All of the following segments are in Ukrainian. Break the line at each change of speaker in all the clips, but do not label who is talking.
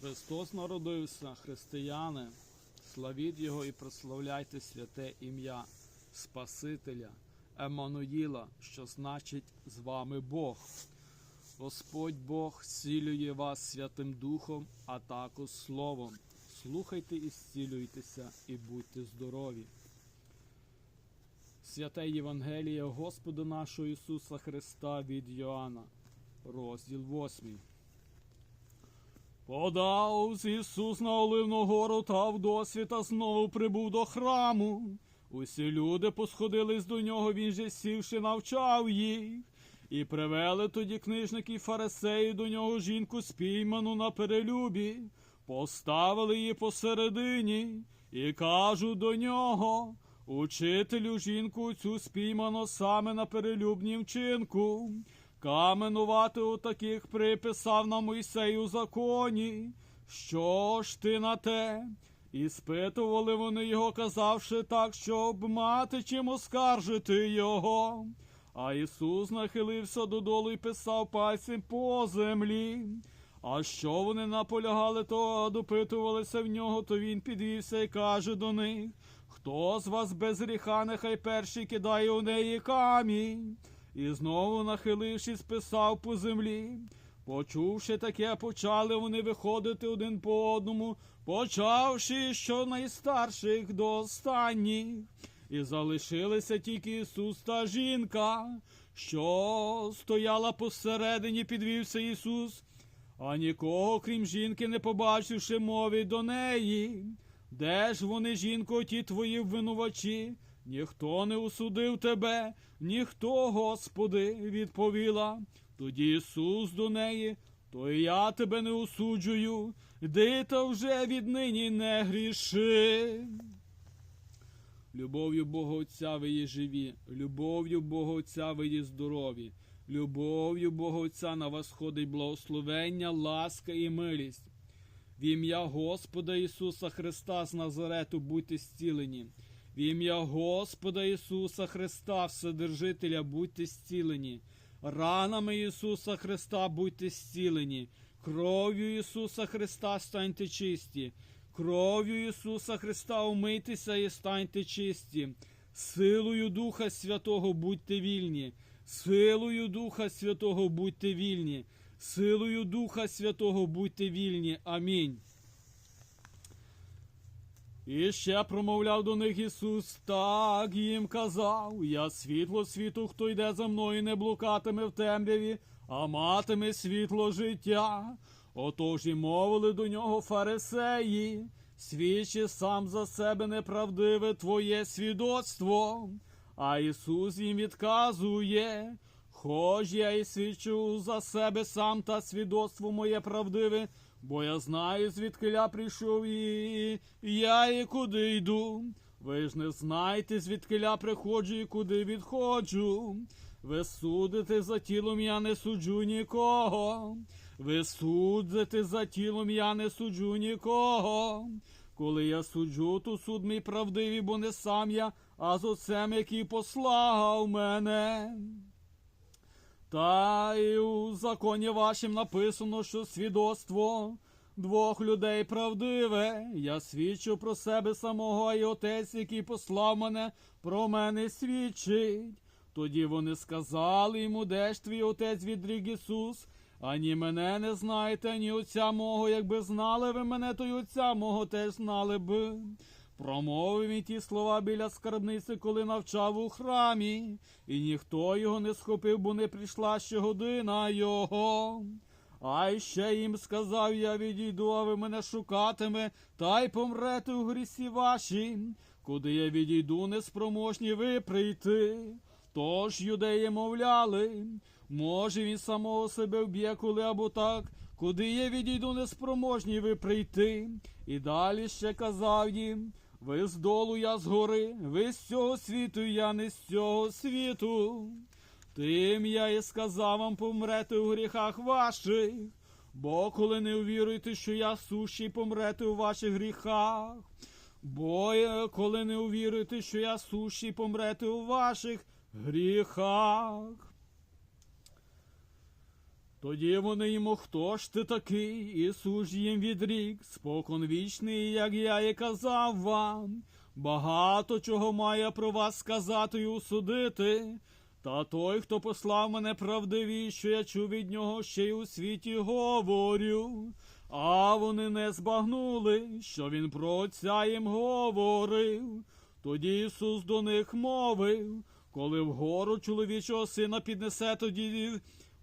Христос народився, християни, славіть Його і прославляйте святе ім'я Спасителя, Еммануїла, що значить з вами Бог. Господь Бог зцілює вас Святим Духом, а також Словом. Слухайте і зцілюйтеся, і будьте здорові. Святе Євангеліє Господа нашого Ісуса Христа від Йоанна, розділ 8. Подав Ісус на Оливну гору та в досвіта знову прибув до храму. Усі люди посходились до нього, він же сівши, навчав їх. І привели тоді книжники й фарисеї до нього жінку спійману на перелюбі, поставили її посередині і кажуть до нього, учителю жінку цю спіймано саме на перелюбнім вчинку. Каменувати у таких приписав на Мойсею законі. Що ж ти на те? І спитували вони його, казавши так, щоб мати чим оскаржити його. А Ісус нахилився додолу і писав пальцем по землі. А що вони наполягали, то допитувалися в нього, то він підвівся і каже до них: Хто з вас без гріха, нехай перший кидає у неї камінь. І знову, нахилившись, писав по землі. Почувши таке, почали вони виходити один по одному, почавши що найстарших до останніх. І залишилися тільки Ісус та жінка, що стояла посередині, підвівся Ісус, а нікого, крім жінки, не побачивши, мовить до неї. Де ж вони, жінко, ті твої винувачі? Ніхто не осудив тебе, ніхто, Господи, відповіла. Тоді Ісус до неї, то і я тебе не осуджую, йди та вже віднині не гріши. Любов'ю Бога Отця ви є живі, любов'ю Бога Отця ви є здорові, любов'ю Бога Отця на вас ходить благословення, ласка і милість. В ім'я Господа Ісуса Христа з Назарету будьте зцілені. В ім'я Господа Ісуса Христа, Вседержителя, будьте зцілені. Ранами Ісуса Христа будьте зцілені. Кров'ю Ісуса Христа станьте чисті. Кров'ю Ісуса Христа умийтеся і станьте чисті. Силою Духа Святого будьте вільні. Силою Духа Святого будьте вільні. Силою Духа Святого будьте вільні. Амінь. І ще промовляв до них Ісус, так їм казав, я світло світу, хто йде за мною, не блукатиме в темряві, а матиме світло життя. Отож і мовили до нього фарисеї, свідчи сам за себе неправдиве твоє свідоцтво. А Ісус їм відказує, хоч я і свідчу за себе сам та свідоцтво моє правдиве, бо я знаю, звідки я прийшов і я і куди йду. Ви ж не знаєте, звідки я приходжу і куди відходжу. Ви судите за тілом, я не суджу нікого. Ви судите за тілом, я не суджу нікого. Коли я суджу, то суд мій правдивий, бо не сам я, а з отцем, який послав мене. Та й у законі вашим написано, що свідоцтво двох людей правдиве. Я свідчу про себе самого, й отець, який послав мене, про мене свідчить. Тоді вони сказали йому, де ж твій отець відрік Ісус, ані мене не знаєте, ані отця мого, якби знали ви мене, то й отця мого теж знали б. Промовив він ті слова біля скарбниці, коли навчав у храмі, і ніхто його не схопив, бо не прийшла ще година його. А ще їм сказав я відійду, а ви мене шукатиме, та й помрете у грісі ваші, куди я відійду, неспроможні ви прийти. Тож юдеї мовляли, може він самого себе вб'є, коли або так, куди я відійду, неспроможні ви прийти. І далі ще казав їм, ви з долу, я з гори, ви з цього світу, я не з цього світу. Тим я і сказав вам помрете у гріхах ваших, бо коли не увіруєте, що я сущий, помрете у ваших гріхах. Бо е, коли не увіруєте, що я сущий, помрете у ваших гріхах. Тоді вони йому, хто ж ти такий? Ісус їм відрік, спокон вічний, як я і казав вам. Багато чого має про вас сказати і усудити. Та той, хто послав мене правдиві, що я чув від нього, ще й у світі говорю. А вони не збагнули, що він про отця їм говорив. Тоді Ісус до них мовив, коли вгору чоловічого сина піднесе, тоді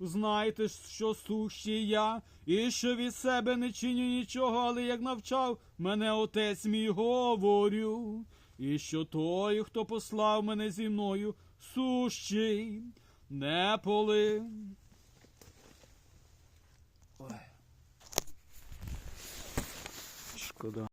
знайте, що сущий я, і що від себе не чиню нічого, але як навчав мене отець мій говорю, і що той, хто послав мене зі мною, сущий, не поли. Ой. Шкода.